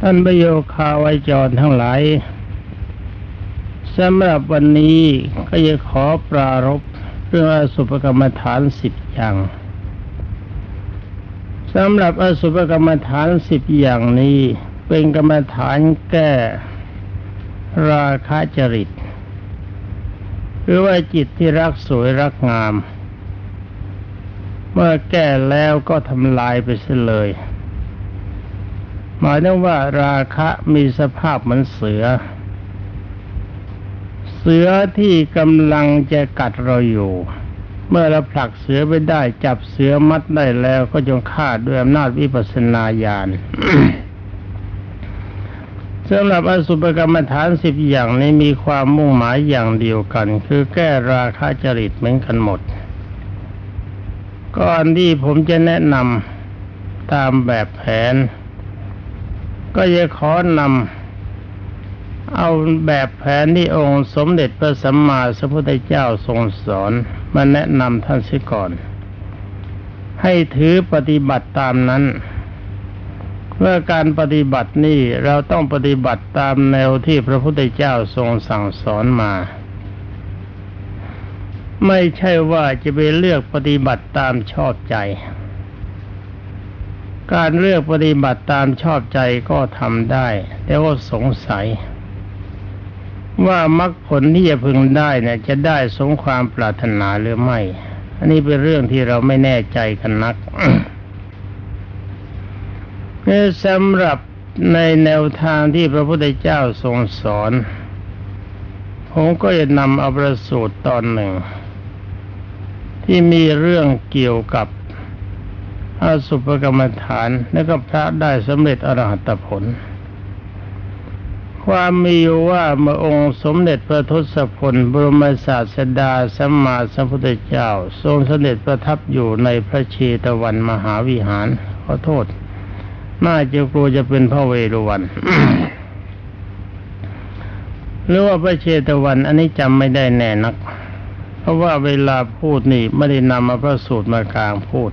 ท่านประโยคาไวจรทั้งหลายสำหรับวันนี้ก็จะขอปรารบเรื่องอสุภกรรมฐานสิบอย่างสำหรับอสุภกรรมฐานสิบอย่างนี้ เป็นกรรมฐานแก้ ราคะจริตหรือว่าจิตที่รักสวยรักงาม เมื่อแก้แล้วก็ทำลายไปเสียเลย มายถึงว่าราคะมีสภาพเหมือนเสือ เสือที่กำลังจะกัดเราอยู่ เมื่อเราผลักเสือไปได้ จับเสือมัดได้แล้วก็จงฆ่าด้วยอำนาจวิปัสสนาญาณสำหรับอสุภกรรมฐานสิบอย่างนี้มีความมุ่งหมายอย่างเดียวกัน คือแก้ราคะจริตเหมือนกันหมด ก่อนที่ผมจะแนะนำตามแบบแผน ก็จะขอนำเอาแบบแผนที่องค์สมเด็จพระสัมมาสัมพุทธเจ้าทรงสอนมาแนะนำท่านเสียก่อน ให้ถือปฏิบัติตามนั้นเมื่อการปฏิบัตินี่เราต้องปฏิบัติตามแนวที่พระพุทธเจ้าทรงสั่งสอนมา ไม่ใช่ว่าจะไปเลือกปฏิบัติตามชอบใจ การเลือกปฏิบัติตามชอบใจก็ทำได้ แต่ว่าสงสัย ว่ามรรคผลที่จะพึงได้เนี่ย จะได้สมความปรารถนาหรือไม่ อันนี้เป็นเรื่องที่เราไม่แน่ใจกันนักสำหรับในแนวทางที่พระพุทธเจ้าทรงสอน ผมก็จะนำเอาประสูตรตอนหนึ่ง ที่มีเรื่องเกี่ยวกับ อาสุภกรรมฐานและก็พระได้สำเร็จอรหัตผล ความมีอยู่ว่าเมื่อองค์สมเด็จพระทศพลบรมศาสดาสัมมาสัมพุทธเจ้า ทรงเสด็จประทับอยู่ในพระเชตวันมหาวิหาร ขอโทษ น่าจะกลัวจะเป็นพระเวรุวันหรือว่าพระเชตวันอันนี้จำไม่ได้แน่นัก เพราะว่าเวลาพูดนี่ไม่ได้นำมาพระสูตรมากลางพูด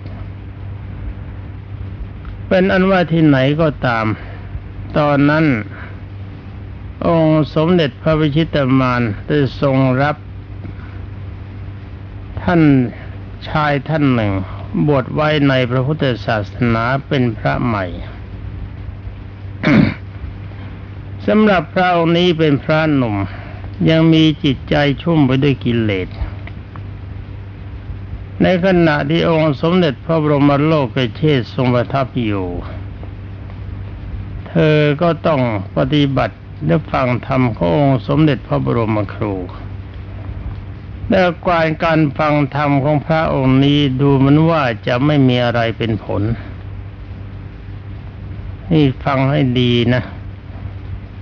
เป็นอันว่าที่ไหนก็ตาม ตอนนั้น องค์สมเด็จพระวิชิตมานได้ทรงรับ ท่านชายท่านหนึ่ง บวชไว้ในพระพุทธศาสนาเป็นพระใหม่สำหรับพระองค์นี้เป็นพระหนุ่ม ยังมีจิตใจชุ่มไปด้วยกิเลส ในขณะที่องค์สมเด็จพระบรมโลกเชษทรงประทับอยู่ เธอก็ต้องปฏิบัติและฟังธรรมขององค์สมเด็จพระบรมครูแต่การการฟังธรรมของพระองค์นี้ดูเหมือนว่าจะไม่มีอะไรเป็นผล นี่ฟังให้ดีนะ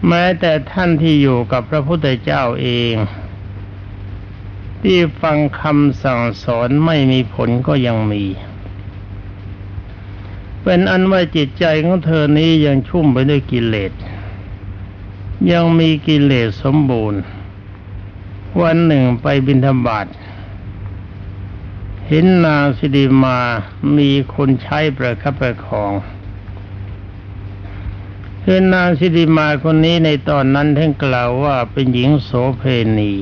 แม้แต่ท่านที่อยู่กับพระพุทธเจ้าเอง ที่ฟังคำสั่งสอนไม่มีผลก็ยังมี เป็นอันว่าจิตใจของเธอนี้ยังชุ่มไปด้วยกิเลส ยังมีกิเลสสมบูรณ์ วันหนึ่งไปบิณฑบาตเห็นนางสิริมามีคนใช้ประคับประคองคือนางสิริมาคนนี้ในตอนนั้นท่านกล่าวว่าเป็นหญิงโสเพณี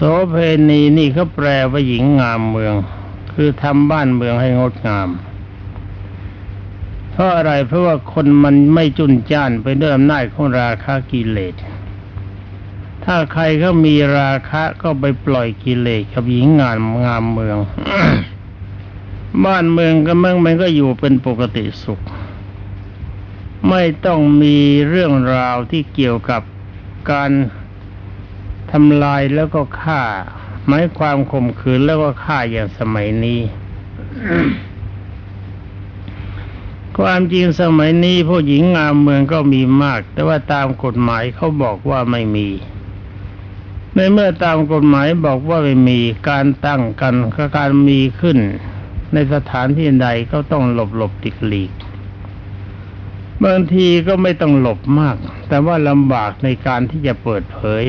สเพณีนี่เขาแปลว่าหญิงงามเมือง คือทำบ้านเมืองให้งดงาม เพราะอะไรเพราะว่าคนมันไม่จุนจ้านไปด้วยอำนาจของราคะกิเลส ถ้าใครเขามีราคะก็ไปปล่อยกิเลสกับหญิงงามงามเมือง บ้านเมืองก็เมืองมันก็อยู่เป็นปกติสุข ไม่ต้องมีเรื่องราวที่เกี่ยวกับการ ทำลายแล้วก็ฆ่าหมายความข่มขืนแล้วก็ฆ่าอย่างสมัยนี้ความจริงสมัยนี้ผู้หญิงงามเมืองก็มีมาก แต่ว่าตามกฎหมายเขาบอกว่าไม่มี ในเมื่อตามกฎหมายบอกว่าไม่มีการตั้งกันกับการมีขึ้น ในสถานที่ใดก็ต้องหลบหลบติกหลีกบางทีก็ไม่ต้องหลบมาก แต่ว่าลำบากในการที่จะเปิดเผย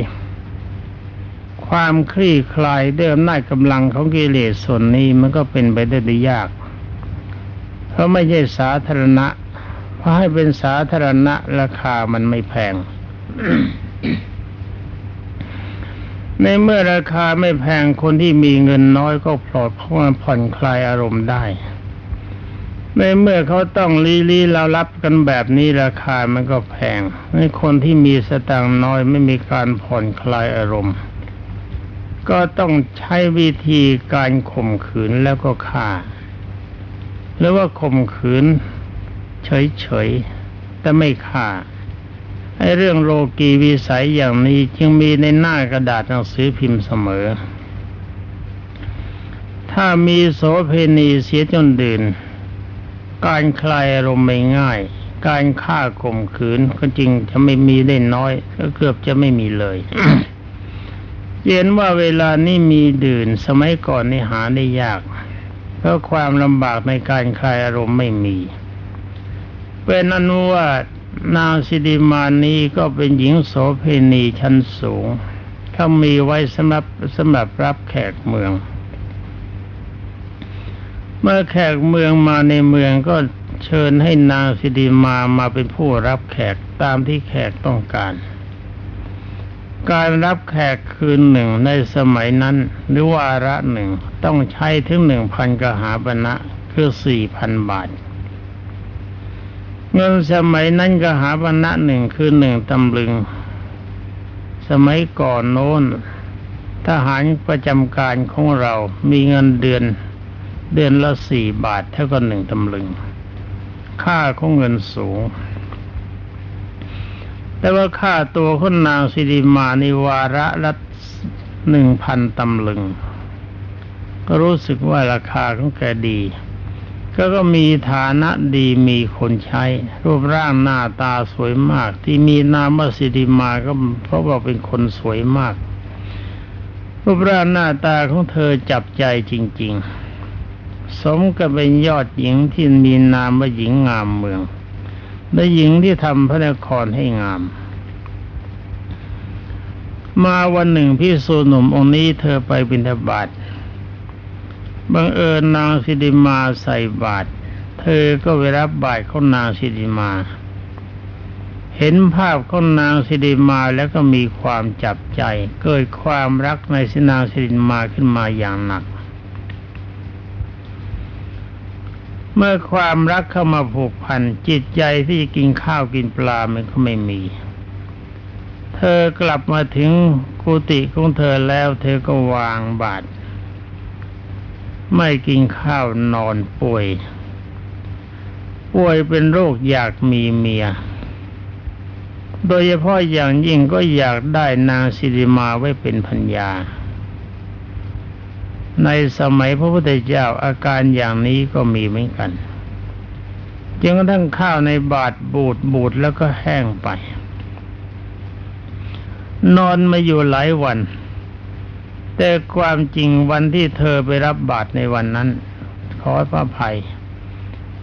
ความคลี่คลายด้วยอำนาจกำลังของกิเลสส่วนนี้มันก็เป็นไปได้ยาก เพราะไม่ใช่สาธารณะเพราะให้เป็นสาธารณะราคามันไม่แพง ในเมื่อราคาไม่แพงคนที่มีเงินน้อยก็ปลอดเพราะว่าผ่อนคลายอารมณ์ได้ ในเมื่อเขาต้องลีลีเรารับกันแบบนี้ราคามันก็แพงในคนที่มีสตางค์น้อยไม่มีการผ่อนคลายอารมณ์ ก็ต้องใช้วิธีการข่มขืนแล้วก็ฆ่า หรือว่าข่มขืน เฉยๆ แต่ไม่ฆ่าไอ้เรื่องโลกีวิสัยอย่างนี้จึงมีในหน้ากระดาษหนังสือพิมพ์เสมอ ถ้ามีโสเพณีเสียจนดื่น การคลายอารมณ์ไม่ง่าย การฆ่าข่มขืนก็จริงจะไม่มีได้น้อยก็เกือบจะไม่มีเลย เห็นว่าเวลานี้มีดื่นสมัยก่อนนี่หาได้ยาก เพราะความลำบากในการคลายอารมณ์ไม่มีเป็นอนุว่านางสิริมานีก็เป็นหญิงโสเพณีชั้นสูงเขามีไว้สำหรับสำหรับรับแขกเมือง เมื่อแขกเมืองมาในเมืองก็เชิญให้นางสิริมามาเป็นผู้รับแขกตามที่แขกต้องการ การรับแขกคืนหนึ่งในสมัยนั้น หรือวาระหนึ่งต้องใช้ถึงหนึ่งพันกหาปณะคือสี่พันบาท เงินสมัยนั้นกหาปณะหนึ่งคือหนึ่งตำลึง สมัยก่อนโน้น ทหารประจำการของเรามีเงินเดือนเดือนละสี่บาทเท่ากับหนึ่งตำลึง ค่าของเงินสูง แต่ว่าค่าตัวคนนางสิริมาในวาระละหนึ่งพันตำลึง ก็รู้สึกว่าราคาของแกดี ก็ก็มีฐานะดีมีคนใช้ รูปร่างหน้าตาสวยมาก ที่มีนามว่าสิริมาก็เพราะว่าเป็นคนสวยมาก รูปร่างหน้าตาของเธอจับใจจริง ๆ สมกับเป็นยอดหญิงที่มีนามว่าหญิงงามเมือง และหญิงที่ทำพระนครให้งาม มาวันหนึ่งพี่สูหนุ่มองค์นี้เธอไปบิณฑบาตบังเอิญนางสิริมาใส่บาตรเธอก็ไปรับบาตรของนางสิริมา เห็นภาพของนางสิริมาแล้วก็มีความจับใจ เกิดความรักในสินางสิริมาขึ้นมาอย่างหนัก เมื่อความรักเข้ามาผูกพันจิตใจที่จะกินข้าวกินปลามันก็ไม่มี เธอกลับมาถึงกุฏิของเธอแล้ว เธอก็วางบาตรไม่กินข้าวนอนป่วย ป่วยเป็นโรคอยากมีเมีย โดยเฉพาะอย่างยิ่งก็อยากได้นางสิริมาไว้เป็นพัญญา ในสมัยพระพุทธเจ้าอาการอย่างนี้ก็มีเหมือนกันจนกระทั่งข้าวในบาทบูดบูดแล้วก็แห้งไป นอนมาอยู่หลายวัน แต่ความจริงวันที่เธอไปรับบาตรในวันนั้น ขอพระภัย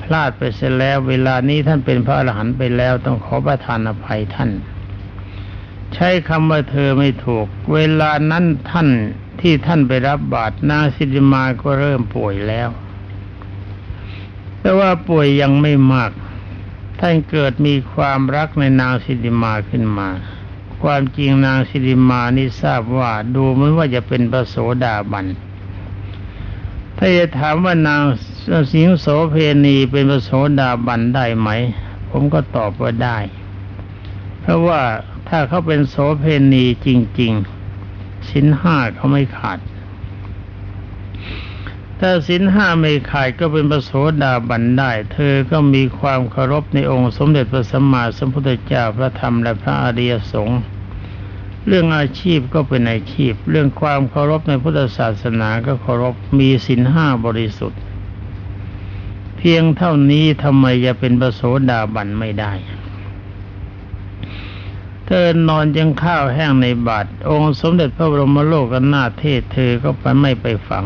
พลาดไปเสียแล้วเวลานี้ท่านเป็นพระอรหันต์ไปแล้วต้องขอประทานอภัยท่าน ใช้คำว่าเธอไม่ถูก เวลานั้นท่าน ที่ท่านไปรับบาตรนางสิริมาก็เริ่มป่วยแล้ว แต่ว่าป่วยยังไม่มาก ท่านเกิดมีความรักในนางสิริมาขึ้นมา ความจริงนางสิริมานี่ทราบว่าดูเหมือนว่าจะเป็นพระโสดาบันถ้าจะถามว่านางสิงโสเพณีเป็นพระโสดาบันได้ไหม ผมก็ตอบว่าได้ เพราะว่าถ้าเขาเป็นโสเพณีจริง ๆ สินห้าเขาไม่ขาด ถ้าสินห้าไม่ขาดก็เป็นพระโสดาบันได้ เธอก็มีความเคารพในองค์สมเด็จพระสัมมาสัมพุทธเจ้าพระธรรมและพระอริยสงฆ์เรื่องอาชีพก็เป็นอาชีพ เรื่องความเคารพในพุทธศาสนาก็เคารพมีสินห้าบริสุทธิ์ เพียงเท่านี้ทำไมจะเป็นพระโสดาบันไม่ได้ เธอนอนยังข้าวแห้งในบาทองค์สมเด็จพระบรมโลกนาถเทศเธอก็ไปไม่ไปฟัง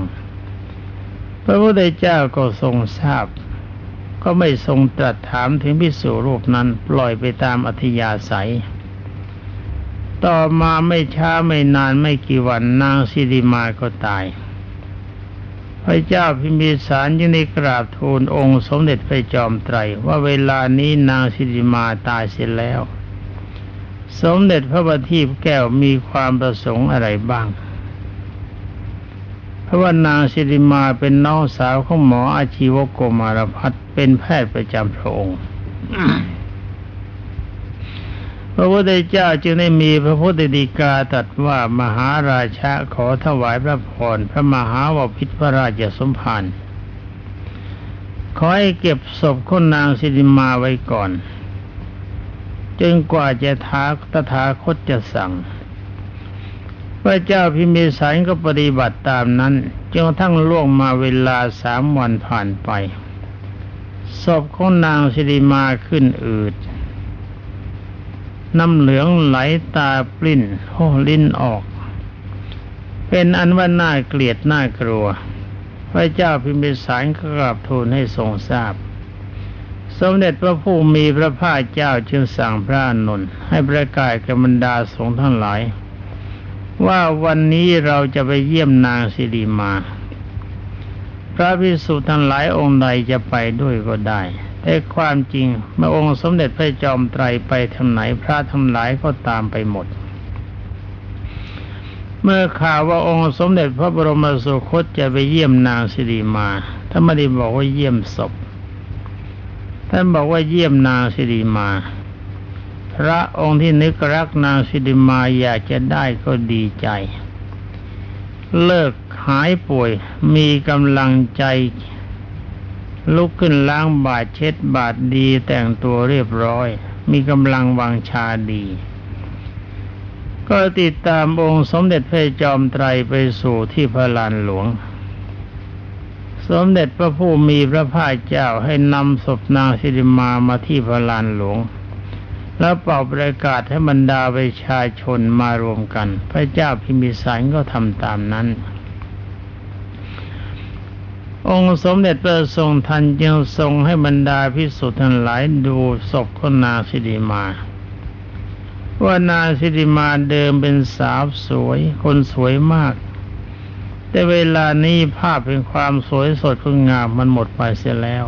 พระพุทธเจ้าก็ทรงทราบ ก็ไม่ทรงตรัสถามถึงพิสูรูปนั้นปล่อยไปตามอัธยาศัย ต่อมาไม่ช้าไม่นานไม่กี่วันนางสิริมาก็ตาย พระเจ้าพิมพิสารยังได้กราบทูลองค์สมเด็จพระจอมไตรว่าเวลานี้นางสิริมาตายเสียแล้ว สมเด็จพระบัณฑิตแก้วมีความประสงค์อะไรบ้าง เพราะว่านางสิริมาเป็นน้องสาวของหมออาชีวโกมารพัฒน์เป็นแพทย์ประจำพระองค์พระพุทธเจ้าจึงได้มีพระพุทธดีกาตรัสว่ามหาราชาขอถวายพระพรพระมหาวพิตรพระราชสมภารขอให้เก็บศพคุณนางสิริมาไว้ก่อน จนกว่าจะท้าตถาคตจะสั่งพระเจ้าพิมพิสารก็ปฏิบัติตามนั้นจนกระทั่งล่วงมาเวลาสามวันผ่านไปศพของนางสิริมาขึ้นอืด น้ำเหลืองไหลตาปลิ้นโหลิ้นออก เป็นอันว่าน่าเกลียดน่ากลัว พระเจ้าพิมพิสารก็กราบทูลให้ทรงทราบ สมเด็จพระผู้มีพระภาคเจ้าจึงสั่งพระอานนท์ให้ประกาศกับบรรดาสงฆ์ทั้งหลาย ว่าวันนี้เราจะไปเยี่ยมนางสิริมา พระภิกษุทั้งหลายองค์ใดจะไปด้วยก็ได้ แต่ความจริงเมื่อองค์สมเด็จพระจอมไตรไปทางไหนพระทั้งหลายก็ตามไปหมด เมื่อข่าวว่าองค์สมเด็จพระบรมสุคตจะไปเยี่ยมนางสิริมาท่านไม่ได้บอกว่าเยี่ยมศพ ท่านบอกว่าเยี่ยมนางสิริมา พระองค์ที่นึกรักนางสิริมาอยากจะได้ก็ดีใจ เลิกหายป่วยมีกำลังใจ ลุกขึ้นล้างบาดเช็ดบาดดีแต่งตัวเรียบร้อย มีกำลังวังชาดี ก็ติดตามองค์สมเด็จพระจอมไตรไปสู่ที่พระลานหลวง สมเด็จพระผู้มีพระภาคเจ้าให้นำศพนางสิริมามาที่พระลานหลวง แล้วเป่าประกาศให้บรรดาประชาชนมารวมกัน พระเจ้าพิมิสารก็ทำตามนั้น องค์สมเด็จพระทรงทันจึงทรงให้บรรดาพิสุทธิ์ทั้งหลายดูศพของนางสิริมาว่านางสิริมาเดิมเป็นสาวสวย คนสวยมาก แต่เวลานี้ภาพเป็นความสวยสดงดงามมันหมดไปเสียแล้ว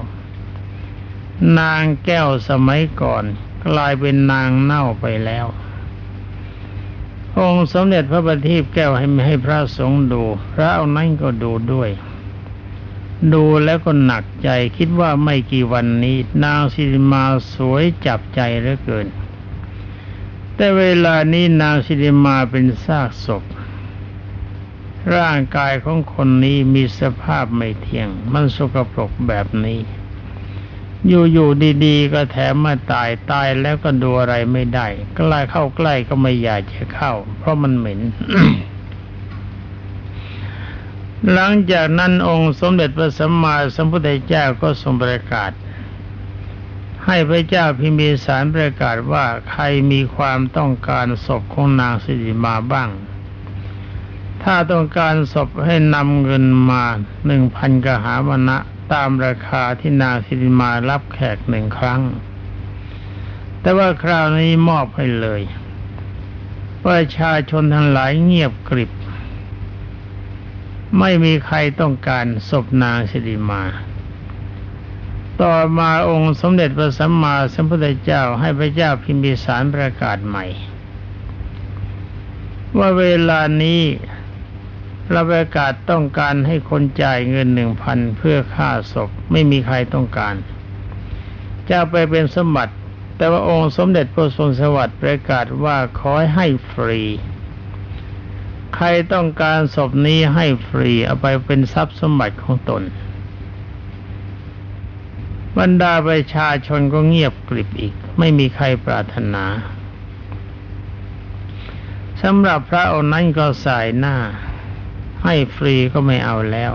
นางแก้วสมัยก่อน กลายเป็นนางเน่าไปแล้ว องค์สมเด็จพระบัณฑิตแก้วให้ให้พระสงฆ์ดู พระเอานั้นก็ดูด้วย ดูแล้วก็หนักใจคิดว่าไม่กี่วันนี้ นางสิริมาสวยจับใจเหลือเกิน แต่เวลานี้นางสิริมาเป็นซากศพ ร่างกายของคนนี้มีสภาพไม่เที่ยง มันสกปรกแบบนี้ อยู่ๆดีๆ ก็แถมมาตายตายแล้วก็ดูอะไรไม่ได้ใกล้เข้าใกล้ก็ไม่อยากจะเข้า เพราะมันเหม็น หลังจากนั้นองค์สมเด็จพระสัมมาสัมพุทธเจ้าก็ทรงประกาศ ให้พระเจ้าพิมพิสารประกาศว่าใครมีความต้องการศพของนางสิริมาบ้าง ถ้าต้องการศพให้นำเงินมาหนึ่งพันกหาวนะตามราคาที่นางสิริมารับแขกหนึ่งครั้ง แต่ว่าคราวนี้มอบให้เลยประชาชนทั้งหลายเงียบกริบ ไม่มีใครต้องการศพนางสิริมา ต่อมาองค์สมเด็จพระสัมมาสัมพุทธเจ้าให้พระเจ้าพิมพิสารประกาศใหม่ ว่าเวลานี้ เราประกาศต้องการให้คนจ่ายเงินหนึ่งพันเพื่อค่าศพไม่มีใครต้องการจะไปเป็นสมบัติ แต่ว่าองค์สมเด็จพระทรงสวัสดิ์ประกาศว่าขอให้ฟรี ใครต้องการศพนี้ให้ฟรีเอาไปเป็นทรัพย์สมบัติของตน บรรดาประชาชนก็เงียบกริบอีก ไม่มีใครปรารถนาสำหรับพระองค์นั้นก็สายหน้า ให้ฟรีก็ไม่เอาแล้ว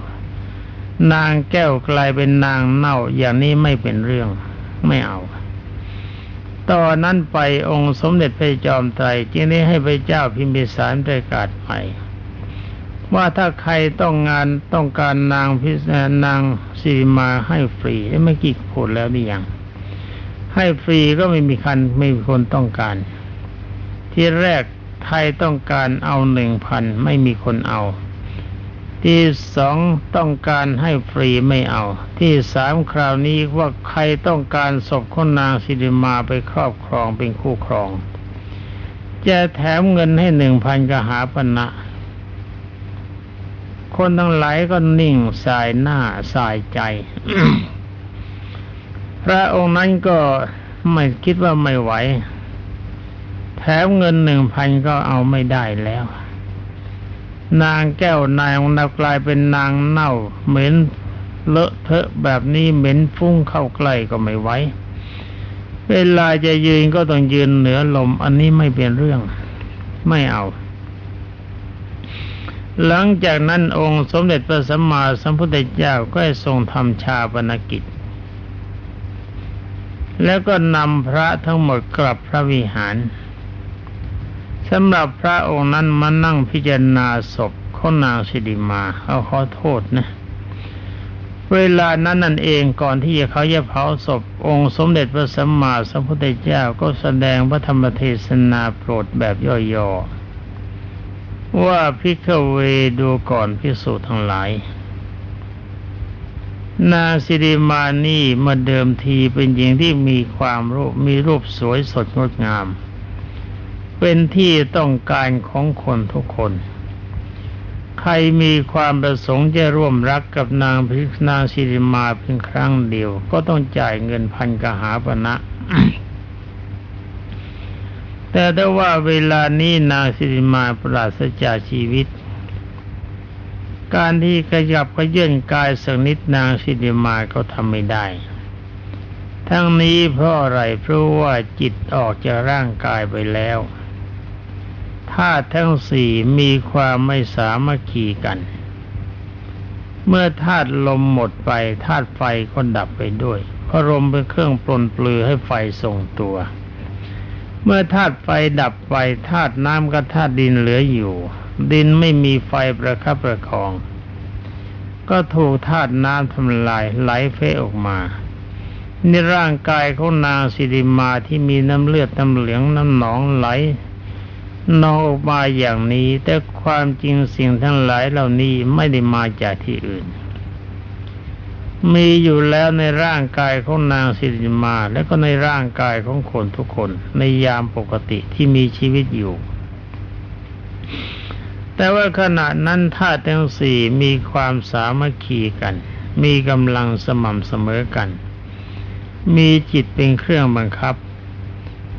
นางแก้วกลายเป็นนางเน่าอย่างนี้ไม่เป็นเรื่องไม่เอาตอนนั้นไปองค์สมเด็จพระจอมไตรจึงได้ให้พระเจ้าพิมพิสารประกาศใหม่ว่าถ้าใครต้องงานต้องการนางพิสนางสีมาให้ฟรีเมื่อกี้พูดแล้วนี่ยังให้ฟรีก็ไม่มีคันไม่มีคนต้องการ ที่แรกไทยต้องการเอาหนึ่งพันไม่มีคนเอา ที่สองต้องการให้ฟรีไม่เอา ที่สามคราวนี้ว่าใครต้องการศพของนางสิริมาไปครอบครองเป็นคู่ครอง จะแถมเงินให้หนึ่งพันกหาปณะคนทั้งหลายก็นิ่งสายหน้าสายใจ พระองค์นั้นก็ไม่คิดว่าไม่ไหว แถมเงินหนึ่งพันก็เอาไม่ได้แล้ว นางแก้วนายของเรากลายเป็นนางเน่า เหม็นเลอะเทอะแบบนี้เหม็นฟุ้งเข้าใกล้ก็ไม่ไหวเวลาจะยืนก็ต้องยืนเหนือลม อันนี้ไม่เป็นเรื่อง ไม่เอา หลังจากนั้นองค์สมเด็จพระสัมมาสัมพุทธเจ้าก็ทรงทำชาปนกิจ แล้วก็นำพระทั้งหมดกลับพระวิหาร สำหรับพระองค์นั้นมานั่งพิจารณาศพของนางสิริมาเขาขอโทษนะ เวลานั้นนั่นเองก่อนที่เขาจะเผาศพองค์สมเด็จพระสัมมาสัมพุทธเจ้าก็แสดงพระธรรมเทศนาโปรดแบบย่อๆ ว่าพิกเวดูก่อนพิสูจน์ทั้งหลาย นาสิริมานี่มื่อเดิมทีเป็นหญิงที่มีความรูปมีรูปสวยสดงดงาม เป็นที่ต้องการของคนทุกคน ใครมีความประสงค์จะร่วมรักกับนางพิกนางสิริมาเพียงครั้งเดียว ก็ต้องจ่ายเงินพันกหาปณะแต่ถ้าว่าเวลานี้นางสิริมาปราศจากชีวิต การที่ขยับขยื่นกายสักนิดนางสิริมาก็ทำไม่ได้ ทั้งนี้เพราะอะไรเพราะว่าจิตออกจากร่างกายไปแล้ว ธาตุทั้งสี่มีความไม่สามัคคีกัน เมื่อธาตุลมหมดไปธาตุไฟก็ดับไปด้วยเพราะลมเป็นเครื่องปลนปลือให้ไฟทรงตัว เมื่อธาตุไฟดับไปธาตุน้ำกับธาตุดินเหลืออยู่ ดินไม่มีไฟประคับประคอง ก็ถูกธาตุน้ำทำลายไหลเฟออกมาในร่างกายของนางสิริมาที่มีน้ำเลือดน้ำเหลืองน้ำหนองไหล นองออกมาอย่างนี้ แต่ความจริงสิ่งทั้งหลายเหล่านี้ไม่ได้มาจากที่อื่น มีอยู่แล้วในร่างกายของนางสิริมา และก็ในร่างกายของคนทุกคน ในยามปกติที่มีชีวิตอยู่ แต่ว่าขณะนั้นธาตุทั้งสี่มีความสามัคคีกัน มีกำลังสม่ำเสมอกัน มีจิตเป็นเครื่องบังคับ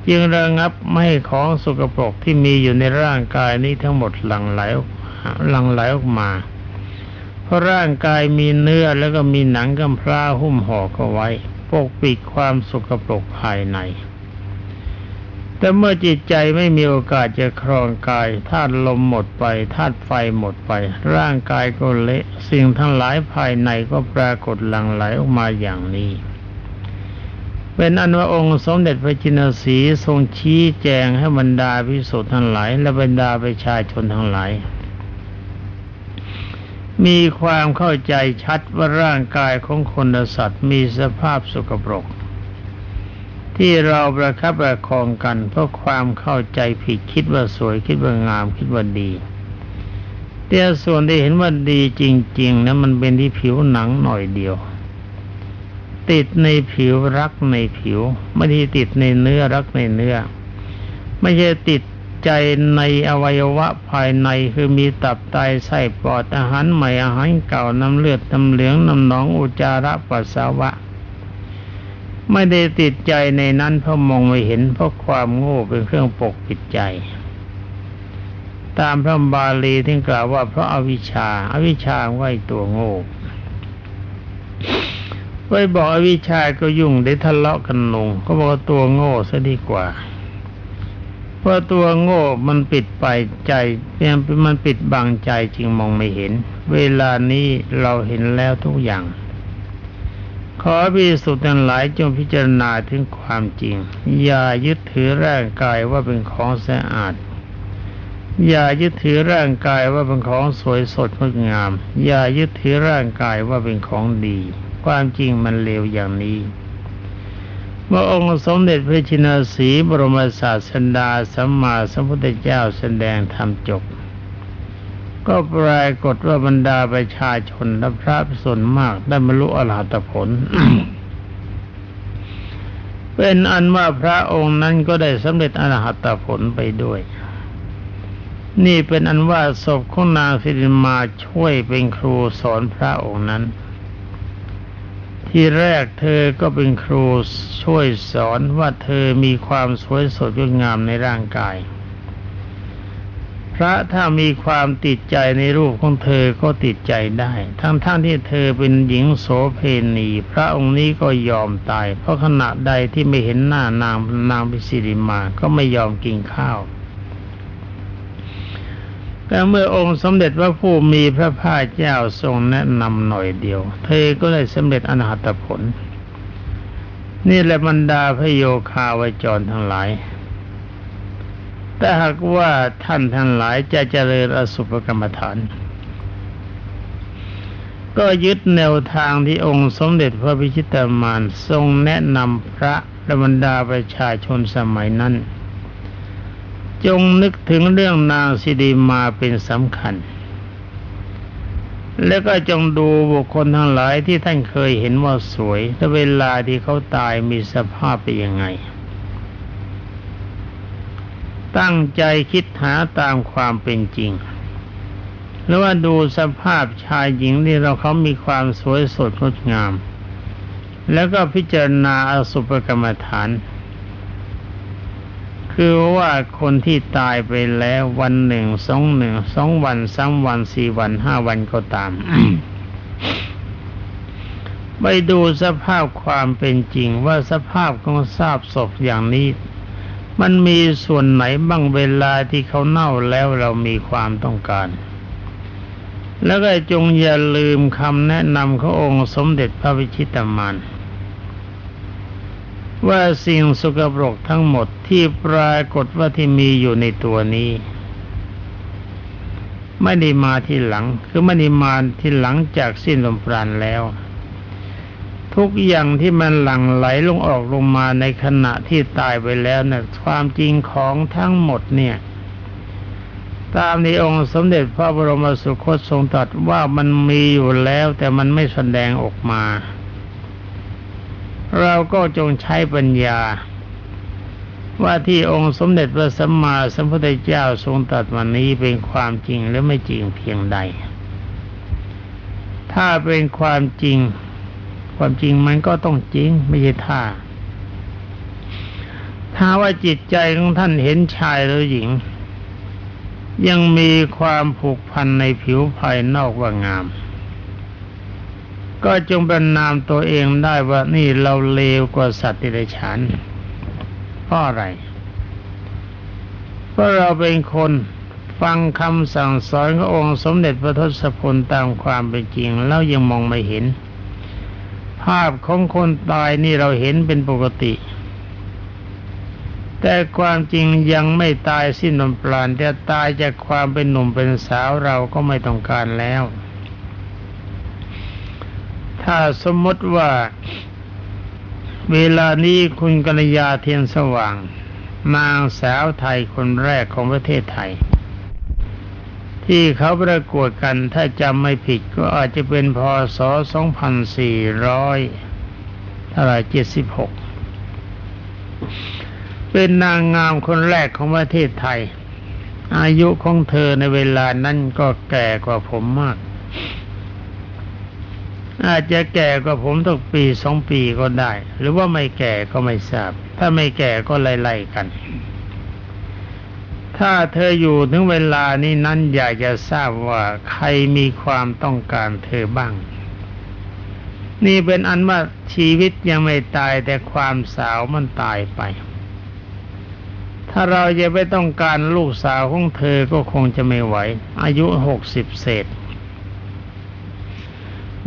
จึงระงับไม่ให้ของสกปรกที่มีอยู่ในร่างกายนี้ทั้งหมดหลั่งไหลหลั่งไหลออกมา เพราะร่างกายมีเนื้อแล้วก็มีหนังกำพร้าหุ้มห่อเข้าไว้ปกปิดความสกปรกภายใน แต่เมื่อจิตใจไม่มีโอกาสจะครองกายธาตุลมหมดไปธาตุไฟหมดไป ร่างกายก็เละ สิ่งทั้งหลายภายในก็ปรากฏหลั่งไหลออกมาอย่างนี้ เป็นอันว่าองค์สมเด็จพระจินสีทรงชี้แจงให้บรรดาพิสุทธ์ทั้งหลาย และบรรดาประชาชนทั้งหลาย มีความเข้าใจชัดว่าร่างกายของคนและสัตว์มีสภาพสกปรก ที่เราประคับประคองกัน เพราะความเข้าใจผิดคิดว่าสวยคิดว่างามคิดว่าดีแต่ส่วนที่เห็นว่าดีจริง ๆนะมันเป็นที่ผิวหนังหน่อยเดียว ติดในผิวรักในผิว ไม่ได้ติดในเนื้อรักในเนื้อ ไม่ใช่ติดใจในอวัยวะภายในคือมีตับไตไส้ปอดอาหารใหม่อาหารเก่าน้ำเลือดน้ำเหลืองน้ำหนองอุจจาระปัสสาวะ ไม่ได้ติดใจในนั้นเพราะมองไม่เห็นเพราะความโง่เป็นเครื่องปกปิดใจ ตามพระบาลีที่กล่าวว่าเพราะอาวิชชาอาวิชชาไว้ตัวโง่ ไปบอกอวิชาก็ยุ่งได้ทะเลาะกันลงเขาบอกตัวโง่ซะดีกว่า เพราะตัวโง่มันปิดไปใจเพียงมันปิดบังใจจึงมองไม่เห็น เวลานี้เราเห็นแล้วทุกอย่าง ขอพิสุทธิ์ทั้งหลายจงพิจารณาถึงความจริง อย่ายึดถือร่างกายว่าเป็นของสะอาดอย่ายึดถือร่างกายว่าเป็นของสวยสดงดงาม อย่ายึดถือร่างกายว่าเป็นของดี ความจริงมันเลวอย่างนี้เมื่อองค์สมเด็จพระชินสีบรมศาสดาสัมมาสัมพุทธเจ้าแสดงธรรมจบ ก็ปรากฏว่าบรรดาประชาชนและพระส่วนมากได้บรรลุอรหัตผล เป็นอันว่าพระองค์นั้นก็ได้สำเร็จอรหัตผลไปด้วย นี่เป็นอันว่าศพของนางสิริมาช่วยเป็นครูสอนพระองค์นั้น ที่แรกเธอก็เป็นครูช่วยสอนว่าเธอมีความสวยสดงดงามในร่างกาย พระถ้ามีความติดใจในรูปของเธอก็ติดใจได้ ทั้งๆทที่เธอเป็นหญิงโสเพณี พระองค์นี้ก็ยอมตาย เพราะขณะใดที่ไม่เห็นหน้านางนางพิสิริมาก็ไม่ยอมกินข้าว แต่เมื่อองค์สมเด็จพระผู้มีพระภาคเจ้าทรงแนะนำหน่อยเดียว เธอก็ได้สำเร็จอนาหัตผล นี่แหละบรรดาพระโยคาวจรทั้งหลาย แต่หากว่าท่านทั้งหลายจะเจริญอสุภกรรมฐาน ก็ยึดแนวทางที่องค์สมเด็จพระพิชิตามานทรงแนะนำพระและบรรดาประชาชนสมัยนั้น จงนึกถึงเรื่องนางสิริมาเป็นสำคัญ แล้วก็จงดูบุคคลทั้งหลายที่ท่านเคยเห็นว่าสวย และเวลาที่เขาตายมีสภาพเป็นยังไง ตั้งใจคิดหาตามความเป็นจริงหรือว่าดูสภาพชายหญิงที่เราเขามีความสวยสดงดงาม แล้วก็พิจารณาอสุภกรรมฐาน คือว่าคนที่ตายไปแล้ววันหนึ่งสองหนึ่งสองวันสามวันสี่วันห้าวันก็ตามไปดูสภาพความเป็นจริงว่าสภาพของทราบศพอย่างนี้ มันมีส่วนไหนบ้างเวลาที่เขาเน่าแล้วเรามีความต้องการ แล้วก็จงอย่าลืมคำแนะนำขององค์สมเด็จพระวิชิตามาน ว่าสิ่งสกปรกทั้งหมดที่ปรากฏว่าที่มีอยู่ในตัวนี้ ไม่ได้มาที่หลัง คือไม่ได้มาที่หลังจากสิ้นลมปราณแล้ว ทุกอย่างที่มันหลั่งไหลลงออกลงมาในขณะที่ตายไปแล้วนะ่ะความจริงของทั้งหมดเนี่ย ตามในองค์สมเด็จพระบรมสุคตทรงตรัสว่ามันมีอยู่แล้วแต่มันไม่แสดงออกมา เราก็จงใช้ปัญญา ว่าที่องค์สมเด็จพระสัมมาสัมพุทธเจ้าทรงตรัสวันนี้เป็นความจริงหรือไม่จริงเพียงใด ถ้าเป็นความจริง ความจริงมันก็ต้องจริงไม่ใช่ท่า ถ้าว่าจิตใจของท่านเห็นชายหรือหญิง ยังมีความผูกพันในผิวภายนอกว่างาม ก็จงเป็นนามตัวเองได้ว่านี่เราเลวกว่าสัตว์ติเดฉานเพราะอะไร เพราะเราเป็นคนฟังคำสั่งสอนขององค์สมเด็จพระทศพลตามความเป็นจริง แล้วยังมองไม่เห็น ภาพของคนตายนี่เราเห็นเป็นปกติ แต่ความจริงยังไม่ตายสิ้นลมปราณแต่ตายจากความเป็นหนุ่มเป็นสาวเราก็ไม่ต้องการแล้ว ถ้าสมมติว่า เวลานี้คุณกัญญาเทียนสว่าง นางสาวไทยคนแรกของประเทศไทย ที่เขาประกวดกันถ้าจำไม่ผิดก็อาจจะเป็นพศ 2400เท่าไหร่76 เป็นนางงามคนแรกของประเทศไทย อายุของเธอในเวลานั้นก็แก่กว่าผมมาก อาจจะแก่กว่าผมตักปีสองปีก็ได้ หรือว่าไม่แก่ก็ไม่ทราบ ถ้าไม่แก่ก็ไล่ๆกัน ถ้าเธออยู่ถึงเวลานี้นั้นอยากจะทราบว่าใครมีความต้องการเธอบ้าง นี่เป็นอันว่าชีวิตยังไม่ตายแต่ความสาวมันตายไป ถ้าเราจะไปต้องการลูกสาวของเธอก็คงจะไม่ไหว อายุหกสิบเศษ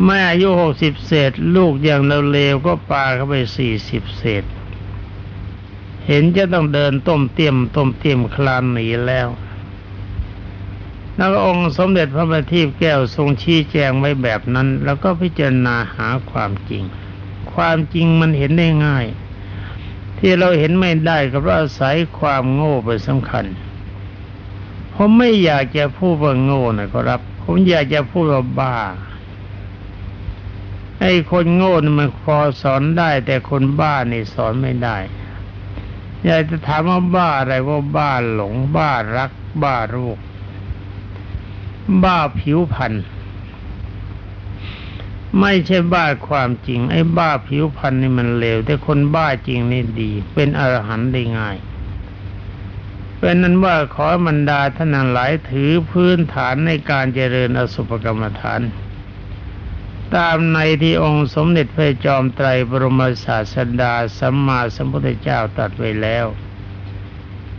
แม่อายุหกสิบเศษ ลูกอย่างเร็วๆก็ปาเข้าไปสี่สิบเศษ เห็นจะต้องเดินต้มเตียมต้มเตียมคลานหนีแล้วแล้วองค์สมเด็จพระบัณฑิตแก้วทรงชี้แจงไว้แบบนั้น แล้วก็พิจารณาหาความจริง ความจริงมันเห็นได้ง่าย ที่เราเห็นไม่ได้ก็เพราะอาศัยความโง่เป็นสำคัญผมไม่อยากจะพูดว่าโง่นะครับ ผมอยากจะพูดว่าบ้า ไอ้คนโง่นี่มันพอสอนได้ แต่คนบ้านี่สอนไม่ได้อยากจะถามว่าบ้าอะไรว่าบ้าหลง บ้ารัก บ้ารูปบ้าผิวพันธ์ไม่ใช่บ้าความจริง ไอ้บ้าผิวพันธ์นี่มันเลวแต่คนบ้าจริงนี่ดี เป็นอรหันต์ได้ง่ายเป็นนั้นว่าขอมันดาท่านหลายถือพื้นฐานในการเจริญอสุภกรรมฐาน ตามในที่องค์สมเด็จพระจอมไตรบรมศาสดาสัมมาสัมพุทธเจ้าตรัสไว้แล้ว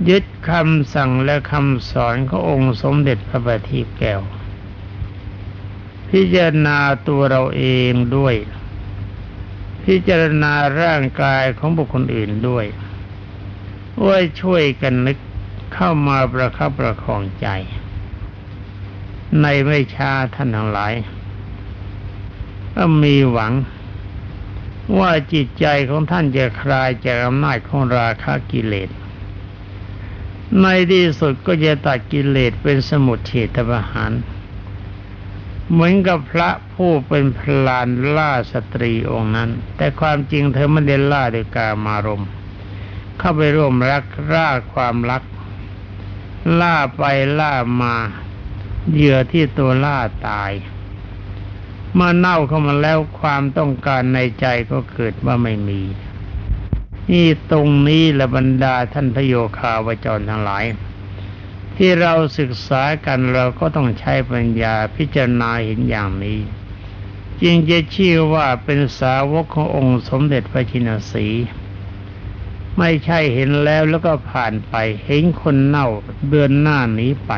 ยึดคำสั่งและคำสอนขององค์สมเด็จพระบัณฑิตแก้ว พิจารณาตัวเราเองด้วย พิจารณาร่างกายของบุคคลอื่นด้วยว่าช่วยกันนึกเข้ามาประคับประคองใจ ในไม่ช้าท่านทั้งหลาย ก็มีหวัง ว่าจิตใจของท่านจะคลายจากอำนาจของราคะกิเลส ในที่สุดก็จะตัดกิเลสเป็นสมุทเฉทประหาร เหมือนกับพระผู้เป็นพลานล่าสตรีองค์นั้น แต่ความจริงเธอไม่ได้ล่าด้วยกามารมณ์เข้าไปร่วมรักล่าความรัก ล่าไปล่ามาเหยื่อที่ตัวล่าตาย เมื่อเน่าเข้ามาแล้วความต้องการในใจก็เกิดว่าไม่มี นี่ตรงนี้ละบรรดาท่านพโยคาวจรทั้งหลาย ที่เราศึกษากันเราก็ต้องใช้ปัญญาพิจารณาเห็นอย่างนี้ จึงจะชื่อว่าเป็นสาวกขององค์สมเด็จพระชินสีไม่ใช่เห็นแล้วแล้วก็ผ่านไป เห็นคนเน่าเดือนหน้านี้ไป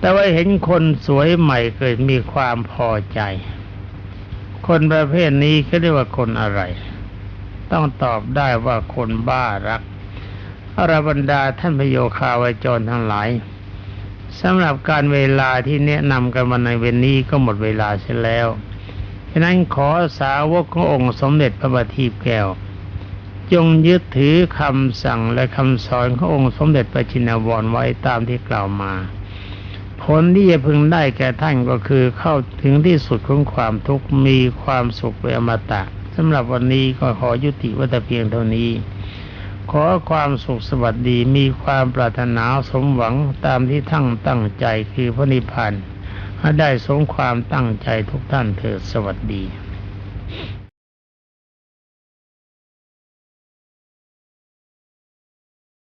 แต่ว่าเห็นคนสวยใหม่เกิดมีความพอใจ คนประเภทนี้เขาเรียกว่าคนอะไร ต้องตอบได้ว่าคนบ้ารักอรบรรดาท่านพโยคาวาจรทั้งหลายสำหรับการเวลาที่แนะนำกันมาในเวนนี้ก็หมดเวลาเสียแล้วฉะนั้นขอสาวกขององค์สมเด็จพระบัณฑิตแก้ว จงยึดถือคำสั่งและคำสอนขององค์สมเด็จพระชินวรไว้ตามที่กล่าวมา ผลที่จะพึงได้แก่ท่านก็คือเข้าถึงที่สุดของความทุกข์มีความสุขเป็นอมตะสำหรับวันนี้ก็ขอยุติวัแต่เพียงเท่านี้ ขอความสุขสวัสดีมีความปรารถนาสมหวังตามที่ทั้งตั้งใจคือพระนิพพานให้ได้สมความตั้งใจทุกท่านเถิดสวัสดี